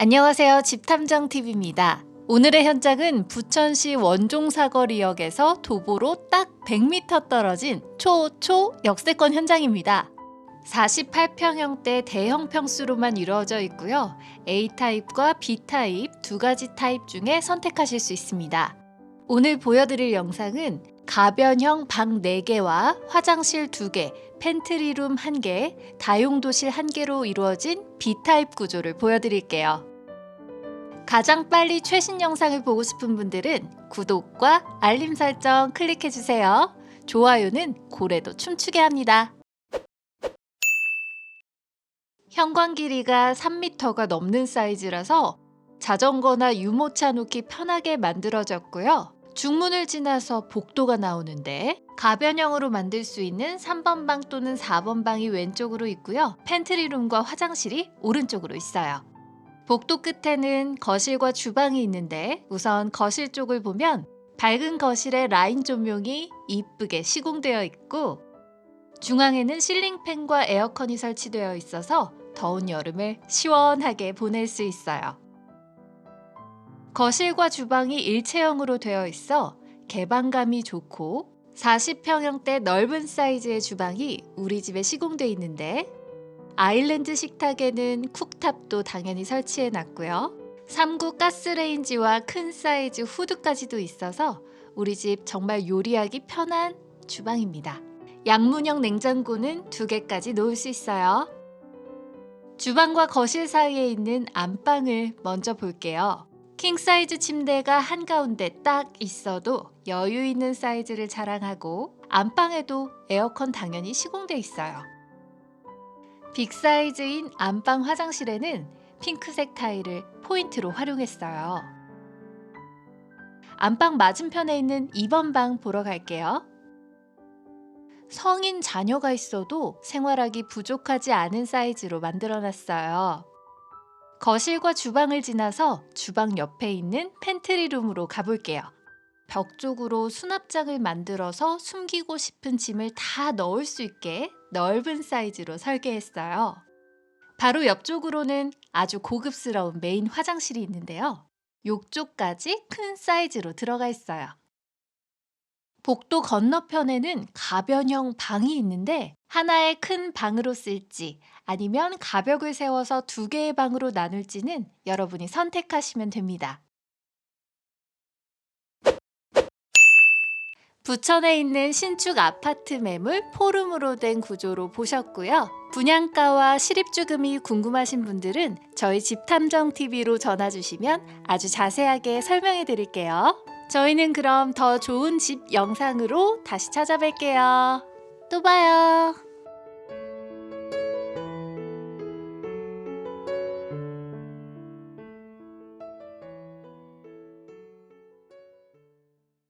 안녕하세요. 집탐정TV입니다. 오늘의 현장은 부천시 원종사거리역에서 도보로 딱 100m 떨어진 초초 역세권 현장입니다. 48평형대 대형 평수로만 이루어져 있고요. A타입과 B타입 두 가지 타입 중에 선택하실 수 있습니다. 오늘 보여드릴 영상은 가변형 방 4개와 화장실 2개, 팬트리룸 1개, 다용도실 1개로 이루어진 B타입 구조를 보여드릴게요. 가장 빨리 최신 영상을 보고 싶은 분들은 구독과 알림 설정 클릭해주세요. 좋아요는 고래도 춤추게 합니다. 현관 길이가 3m가 넘는 사이즈라서 자전거나 유모차 놓기 편하게 만들어졌고요. 중문을 지나서 복도가 나오는데 가변형으로 만들 수 있는 3번 방 또는 4번 방이 왼쪽으로 있고요. 팬트리룸과 화장실이 오른쪽으로 있어요. 복도 끝에는 거실과 주방이 있는데 우선 거실 쪽을 보면 밝은 거실에 라인 조명이 이쁘게 시공되어 있고 중앙에는 실링팬과 에어컨이 설치되어 있어서 더운 여름을 시원하게 보낼 수 있어요. 거실과 주방이 일체형으로 되어 있어 개방감이 좋고 40평형대 넓은 사이즈의 주방이 우리 집에 시공돼 있는데 아일랜드 식탁에는 쿡탑도 당연히 설치해 놨고요. 3구 가스레인지와 큰 사이즈 후드까지도 있어서 우리 집 정말 요리하기 편한 주방입니다. 양문형 냉장고는 두 개까지 놓을 수 있어요. 주방과 거실 사이에 있는 안방을 먼저 볼게요. 킹 사이즈 침대가 한가운데 딱 있어도 여유 있는 사이즈를 자랑하고 안방에도 에어컨 당연히 시공돼 있어요. 빅 사이즈인 안방 화장실에는 핑크색 타일을 포인트로 활용했어요. 안방 맞은편에 있는 2번 방 보러 갈게요. 성인 자녀가 있어도 생활하기 부족하지 않은 사이즈로 만들어 놨어요. 거실과 주방을 지나서 주방 옆에 있는 팬트리룸으로 가볼게요. 벽 쪽으로 수납장을 만들어서 숨기고 싶은 짐을 다 넣을 수 있게 넓은 사이즈로 설계했어요. 바로 옆쪽으로는 아주 고급스러운 메인 화장실이 있는데요. 욕조까지 큰 사이즈로 들어가 있어요. 복도 건너편에는 가변형 방이 있는데 하나의 큰 방으로 쓸지 아니면 가벽을 세워서 두 개의 방으로 나눌지는 여러분이 선택하시면 됩니다. 부천에 있는 신축 아파트 매물 포름으로 된 구조로 보셨고요. 분양가와 실입주금이 궁금하신 분들은 저희 집탐정 TV로 전화 주시면 아주 자세하게 설명해 드릴게요. 저희는 그럼 더 좋은 집 영상으로 다시 찾아뵐게요. 또 봐요.